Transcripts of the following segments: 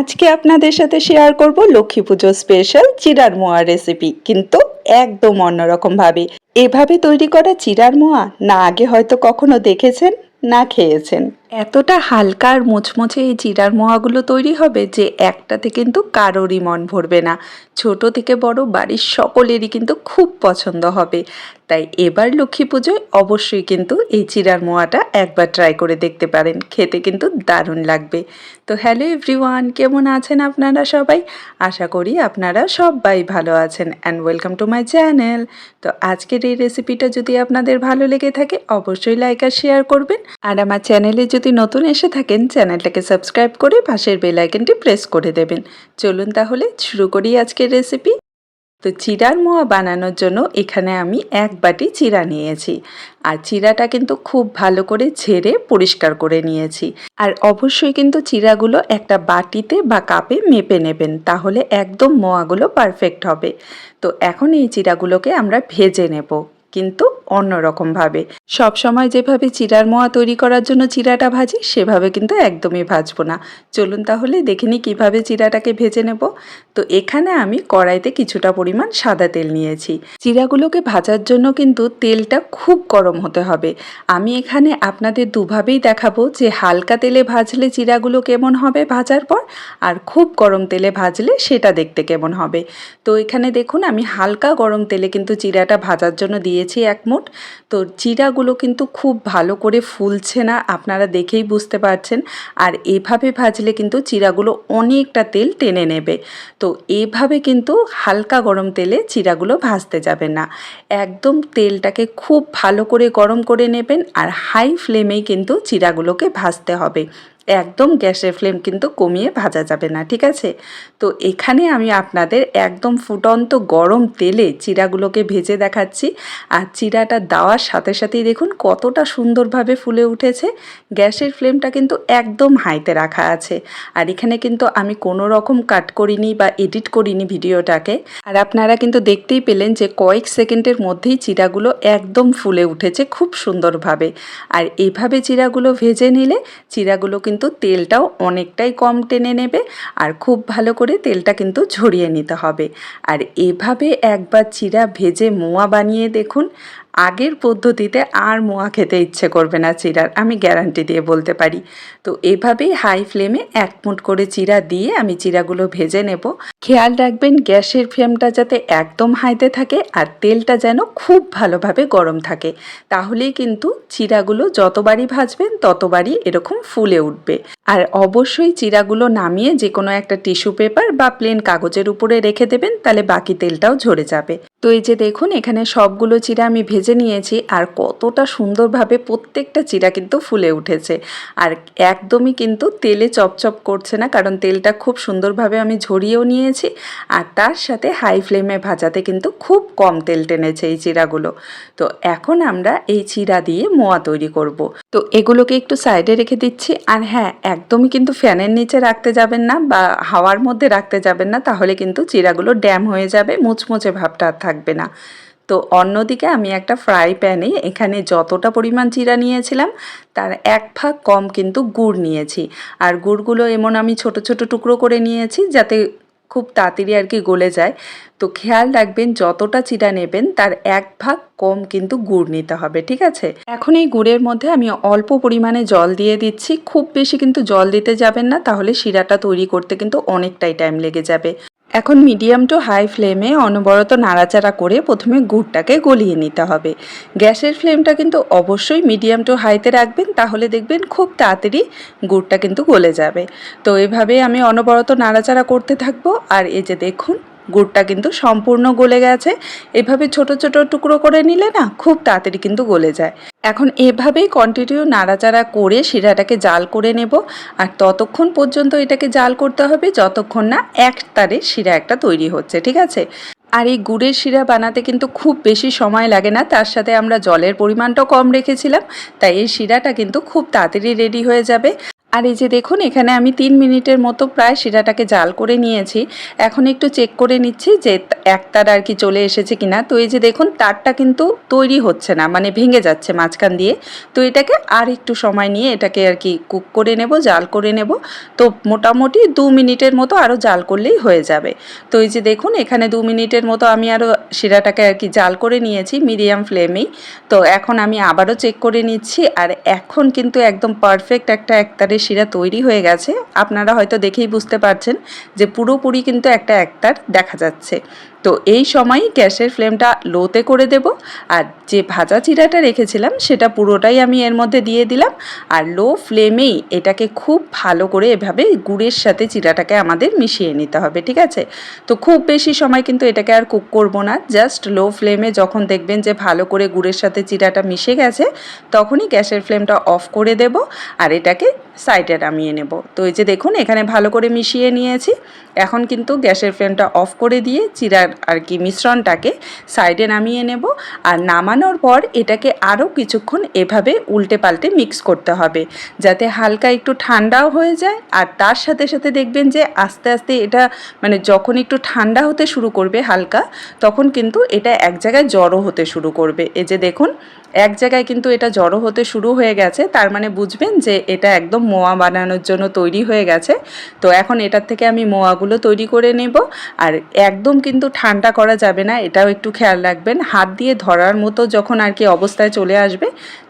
আজকে আপনাদের সাথে শেয়ার করব লক্ষ্মী পুজো স্পেশাল চিরার মোয়া রেসিপি কিন্তু একদম অন্যরকম ভাবে। এভাবে তৈরি করা চিরার মোয়া না আগে হয়তো কখনো দেখেছেন, না খেয়েছেন। এতটা হালকা আর মুচমুচে এই চিরার মোয়াগুলো তৈরি হবে যে একটাতে কিন্তু কারোরই মন ভরবে না। ছোট থেকে বড় বাড়ির সকলেরই কিন্তু খুব পছন্দ হবে। তাই এবার লক্ষ্মী পুজোয় অবশ্যই কিন্তু এই চিরার মোয়াটা একবার ট্রাই করে দেখতে পারেন। খেতে কিন্তু দারুণ লাগবে। তো হ্যালো এভরিওয়ান কেমন আছেন আপনারা সবাই? আশা করি আপনারা সবাই ভালো আছেন and welcome to my channel তো আজকের এই রেসিপিটা যদি আপনাদের ভালো লেগে থাকে, অবশ্যই লাইক আর শেয়ার করবেন। আর আমার চ্যানেলে যদি নতুন এসে থাকেন চ্যানেলটাকে সাবস্ক্রাইব করে পাশের বেল আইকনটি প্রেস করে দেবেন। চলুন তাহলে শুরু করি আজকের রেসিপি তো চিরার মোয়া বানানোর জন্য এখানে আমি এক বাটি চিরা নিয়েছি। আর চিরাটা কিন্তু খুব ভালো করে ছেড়ে পরিষ্কার করে নিয়েছি। আর অবশ্যই কিন্তু চিরাগুলো একটা বাটিতে বা কাপে মেপে নেবেন, তাহলে একদম মোয়াগুলো পারফেক্ট হবে। তো এখন এই চিরাগুলোকে আমরা ভেজে নেব। কিন্তু অন্যরকমভাবে। সব সময় যেভাবে চিরার মোয়া তৈরি করার জন্য চিরাটা ভাজি, সেভাবে কিন্তু একদমই ভাজবো না। চলুন তাহলে দেখে নিই কীভাবে চিরাটাকে ভেজে নেব। তো এখানে আমি কড়াইতে কিছুটা পরিমাণ সাদা তেল নিয়েছি। চিরাগুলোকে ভাজার জন্য কিন্তু তেলটা খুব গরম হতে হবে। আমি এখানে আপনাদের দুভাবেই দেখাবো যে হালকা তেলে ভাজলে চিরাগুলো কেমন হবে ভাজার পর, আর খুব গরম তেলে ভাজলে সেটা দেখতে কেমন হবে। তো এখানে দেখুন, আমি হালকা গরম তেলে কিন্তু চিরাটা ভাজার জন্য দিয়েছি এক মুঠ তো চিরাগুলো কিন্তু খুব ভালো করে ফুলছে না, আপনারা দেখেই বুঝতে পারছেন। আর এভাবে ভাজলে কিন্তু চিরাগুলো অনেকটা তেল টেনে নেবে। তো এভাবে কিন্তু হালকা গরম তেলে চিরাগুলো ভাজতে যাবে না। একদম তেলটাকে খুব ভালো করে গরম করে নেবেন আর হাই ফ্লেমেই কিন্তু চিরাগুলোকে ভাজতে হবে। একদম গ্যাসের ফ্লেম কিন্তু কমিয়ে ভাজা যাবে না, ঠিক আছে? তো এখানে আমি আপনাদের একদম ফুটন্ত গরম তেলে চিরাগুলোকে ভেজে দেখাচ্ছি। আর চিরাটা দেওয়ার সাথে সাথেই দেখুন কতটা সুন্দরভাবে ফুলে উঠেছে। গ্যাসের ফ্লেমটা কিন্তু একদম হাইতে রাখা আছে। আর এখানে কিন্তু আমি কোনো রকম কাট করিনি বা এডিট করিনি ভিডিওটাকে। আর আপনারা কিন্তু দেখতেই পেলেন যে কয়েক সেকেন্ডের মধ্যেই চিরাগুলো একদম ফুলে উঠেছে খুব সুন্দরভাবে। আর এভাবে চিরাগুলো ভেজে নিলে চিরাগুলো কিন্তু তেলটাও অনেকটাই কম টেনে নেবে আর খুব ভালো করে তেলটা কিন্তু ঝরিয়ে নিতে হবে। আর এভাবে একবার চিরা ভেজে মোয়া বানিয়ে দেখুন আগের পদ্ধতিতে আর মোয়া খেতে ইচ্ছে করবে না চিরার, আমি গ্যারান্টি দিয়ে বলতে পারি। তো এভাবেই হাই ফ্লেমে এক মুঠ করে চিরা দিয়ে আমি চিরাগুলো ভেজে নেব। খেয়াল রাখবেন গ্যাসের ফ্লেমটা যাতে একদম হাইতে থাকে আর তেলটা যেন খুব ভালোভাবে গরম থাকে। তাহলেই কিন্তু চিরাগুলো যতবারই ভাজবেন ততবারই এরকম ফুলে উঠবে। আর অবশ্যই চিরাগুলো নামিয়ে যে কোনো একটা টিস্যু পেপার বা প্লেন কাগজের উপরে রেখে দেবেন, তাহলে বাকি তেলটাও ঝরে যাবে। তো এই যে দেখুন, এখানে সবগুলো চিরা আমি ভেজে নিয়েছি, আর কতটা সুন্দরভাবে প্রত্যেকটা চিরা কিন্তু ফুলে উঠেছে। আর একদমই কিন্তু তেলে চপচপ করছে না, কারণ তেলটা খুব সুন্দরভাবে আমি ঝরিয়েও নিয়েছি, আর তার সাথে হাই ফ্লেমে ভাজাতে কিন্তু খুব কম তেল টেনেছে এই চিরাগুলো। তো এখন আমরা এই চিরা দিয়ে মোয়া তৈরি করব। তো এগুলোকে একটু সাইডে রেখে দিচ্ছি। আর হ্যাঁ একদমই কিন্তু ফ্যানের নিচে রাখতে যাবেন না বা হাওয়ার মধ্যে রাখতে যাবেন না, তাহলে কিন্তু চিরাগুলো ড্যাম হয়ে যাবে, মুচমুচে ভাবটা আর থাকবে না। তো অন্যদিকে আমি একটা ফ্রাই প্যানে এখানে যতটা পরিমাণ চিরা নিয়েছিলাম, তার এক ভাগ কম কিন্তু গুড় নিয়েছি। আর গুড়গুলো এমন আমি ছোট ছোট টুকরো করে নিয়েছি যাতে খুব তাড়াতাড়ি আর কি গলে যায়। তো খেয়াল রাখবেন, যতটা চিটা নেবেন, তার এক ভাগ কম কিন্তু গুড় নিতে হবে, ঠিক আছে? এখন এই গুড়ের মধ্যে আমি অল্প পরিমাণে জল দিয়ে দিচ্ছি। খুব বেশি কিন্তু জল দিতে যাবেন না, তাহলে শিরাটা তৈরি করতে কিন্তু অনেকটাই টাইম লেগে যাবে। এখন মিডিয়াম টু হাই ফ্লেমে অনবরত নাড়াচাড়া করে প্রথমে গুড়টাকে গলিয়ে নিতে হবে। গ্যাসের ফ্লেমটা কিন্তু অবশ্যই মিডিয়াম টু হাইতে রাখবেন, তাহলে দেখবেন খুব তাড়াতাড়ি গুড়টা কিন্তু গলে যাবে। তো এভাবে আমি অনবরত নাড়াচাড়া করতে থাকব। আর এই যে দেখুন গুড়টা কিন্তু সম্পূর্ণ গলে গেছে। এভাবে ছোট ছোট টুকরো করে নিলে না খুব তাড়াতাড়ি কিন্তু গলে যায়। এখন এভাবেই কন্টিনিউ নাড়াচাড়া করে শিরাটাকে জাল করে নেব। আর ততক্ষণ পর্যন্ত এটাকে জাল করতে হবে যতক্ষণ না এক তারে শিরা একটা তৈরি হচ্ছে, ঠিক আছে? আর এই গুড়ের শিরা বানাতে কিন্তু খুব বেশি সময় লাগে না। তার সাথে আমরা জলের পরিমাণটাও কম রেখেছিলাম। তাই এই শিরাটা কিন্তু খুব তাড়াতাড়ি রেডি হয়ে যাবে। আর এই যে দেখুন, এখানে আমি তিন মিনিটের মতো প্রায় শিরাটাকে জাল করে নিয়েছি। এখন একটু চেক করে নিচ্ছি যে এক তার আর কি চলে এসেছে কিনা। তো এই যে দেখুন, তারটা কিন্তু তৈরি হচ্ছে না মানে ভেঙে যাচ্ছে মাঝখান দিয়ে। তো এটাকে আর একটু সময় নিয়ে এটাকে আর কি কুক করে নেব, জাল করে নেব। তো মোটামুটি দু মিনিটের মতো আরও জাল করলেই হয়ে যাবে। তো এই যে দেখুন, এখানে দু মিনিটের মতো আমি আরও শিরাটাকে আর কি জাল করে নিয়েছি মিডিয়াম ফ্লেমেই তো এখন আমি আবারও চেক করে নিচ্ছি, আর এখন কিন্তু একদম পারফেক্ট একটা একতারের শিরা তৈরি হয়ে গেছে। আপনারা হয়তো দেখেই বুঝতে পারছেন যে পুরোপুরি কিন্তু একটা একতার দেখা যাচ্ছে। তো এই সময়ই গ্যাসের ফ্লেমটা লোতে করে দেব। আর যে ভাজা চিরাটা রেখেছিলাম, সেটা পুরোটাই আমি এর মধ্যে দিয়ে দিলাম। আর লো ফ্লেমেই এটাকে খুব ভালো করে এভাবে গুড়ের সাথে চিরাটাকে আমাদের মিশিয়ে নিতে হবে, ঠিক আছে? তো খুব বেশি সময় কিন্তু এটাকে আর কুক করব না। জাস্ট লো ফ্লেমে যখন দেখবেন যে ভালো করে গুড়ের সাথে চিরাটা মিশে গেছে, তখনই গ্যাসের ফ্লেমটা অফ করে দেব আর এটাকে সাইডে নামিয়ে নেব। তো এই যে দেখুন, এখানে ভালো করে মিশিয়ে নিয়েছি। এখন কিন্তু গ্যাসের ফ্লেমটা অফ করে দিয়ে চিরার আর কি মিশ্রণটাকে সাইডে নামিয়ে নেব। আর নামানোর পর এটাকে আরও কিছুক্ষণ এভাবে উল্টে পাল্টে মিক্স করতে হবে, যাতে হালকা একটু ঠান্ডাও হয়ে যায়। আর তার সাথে সাথে দেখবেন যে আস্তে আস্তে এটা মানে যখন একটু ঠান্ডা হতে শুরু করবে হালকা, তখন কিন্তু এটা এক জায়গায় জড়ো হতে শুরু করবে। এই যে দেখুন এক জায়গায় কিন্তু এটা জড়ো হতে শুরু হয়ে গেছে, তার মানে বুঝবেন যে এটা একদম মোয়া বানানোর জন্য তৈরি হয়ে গেছে। তো এখন এটার থেকে আমি মোয়াগুলো তৈরি করে নেব, আর একদম কিন্তু ঠান্ডা করা যাবে না, এটাও একটু খেয়াল রাখবেন। হাত দিয়ে ধরার মতো যখন আর কি অবস্থায় চলে আসবে,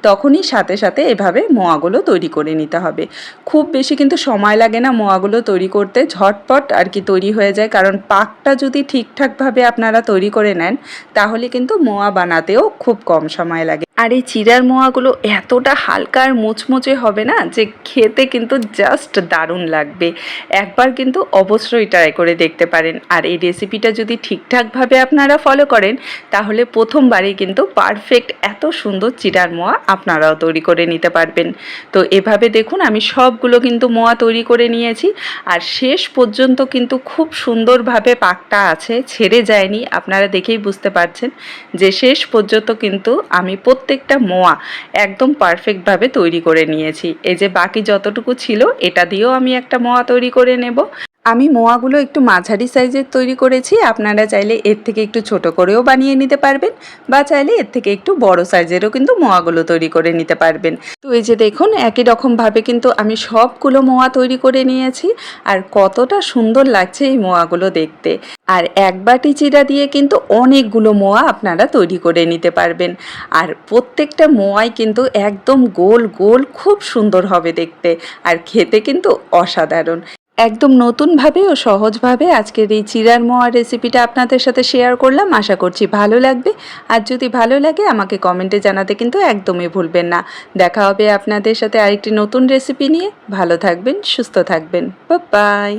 তখনই সাথে সাথে এভাবে মোয়াগুলো তৈরি করে নিতে হবে। খুব বেশি কিন্তু সময় লাগে না মোয়াগুলো তৈরি করতে, ঝটপট আর কি তৈরি হয়ে যায়, কারণ পাকটা যদি ঠিকঠাকভাবে আপনারা তৈরি করে নেন, তাহলে কিন্তু মোয়া বানাতেও খুব কম সময় লাগে। আর এই চিরার মোয়াগুলো এতটা হালকা আর মুচমুচে হবে না যে খেতে কিন্তু জাস্ট দারুণ লাগবে। একবার কিন্তু অবশ্যই ট্রাই করে দেখতে পারেন। আর এই রেসিপিটা যদি ঠিকঠাকভাবে আপনারা ফলো করেন, তাহলে প্রথমবারেই কিন্তু পারফেক্ট এত সুন্দর চিরার মোয়া আপনারাও তৈরি করে নিতে পারবেন। তো এভাবে দেখুন, আমি সবগুলো কিন্তু মোয়া তৈরি করে নিয়েছি। আর শেষ পর্যন্ত কিন্তু খুব সুন্দরভাবে পাকটা আছে, ছেড়ে যায়নি। আপনারা দেখেই বুঝতে পারছেন যে শেষ পর্যন্ত কিন্তু আমি প্রত্যেকটা মোয়া একদম পারফেক্টভাবে তৈরি করে নিয়েছি। এই যে বাকি যতটুকু ছিল, এটা দিয়েও আমি একটা মোয়া তৈরি করে নেব। আমি মোয়াগুলো একটু মাঝারি সাইজের তৈরি করেছি। আপনারা চাইলে এর থেকে একটু ছোট করেও বানিয়ে নিতে পারবেন বা চাইলে এর থেকে একটু বড় সাইজেরও কিন্তু মোয়াগুলো তৈরি করে নিতে পারবেন। তো এই যে দেখুন, একই রকমভাবে কিন্তু আমি সবগুলো মোয়া তৈরি করে নিয়েছি আর কতটা সুন্দর লাগছে এই মোয়াগুলো দেখতে। আর এক বাটি চিরা দিয়ে কিন্তু অনেকগুলো মোয়া আপনারা তৈরি করে নিতে পারবেন। আর প্রত্যেকটা মোয়াই কিন্তু একদম গোল গোল, খুব সুন্দর হবে দেখতে। আর খেতে কিন্তু অসাধারণ। একদম নতুনভাবে ও সহজভাবে আজকের এই চিরার মোয়া রেসিপিটা আপনাদের সাথে শেয়ার করলাম। আশা করছি ভালো লাগবে। আর যদি ভালো লাগে, আমাকে কমেন্টে জানাতে কিন্তু একদমই ভুলবেন না। দেখা হবে আপনাদের সাথে আরেকটি নতুন রেসিপি নিয়ে। ভালো থাকবেন, সুস্থ থাকবেন। বাই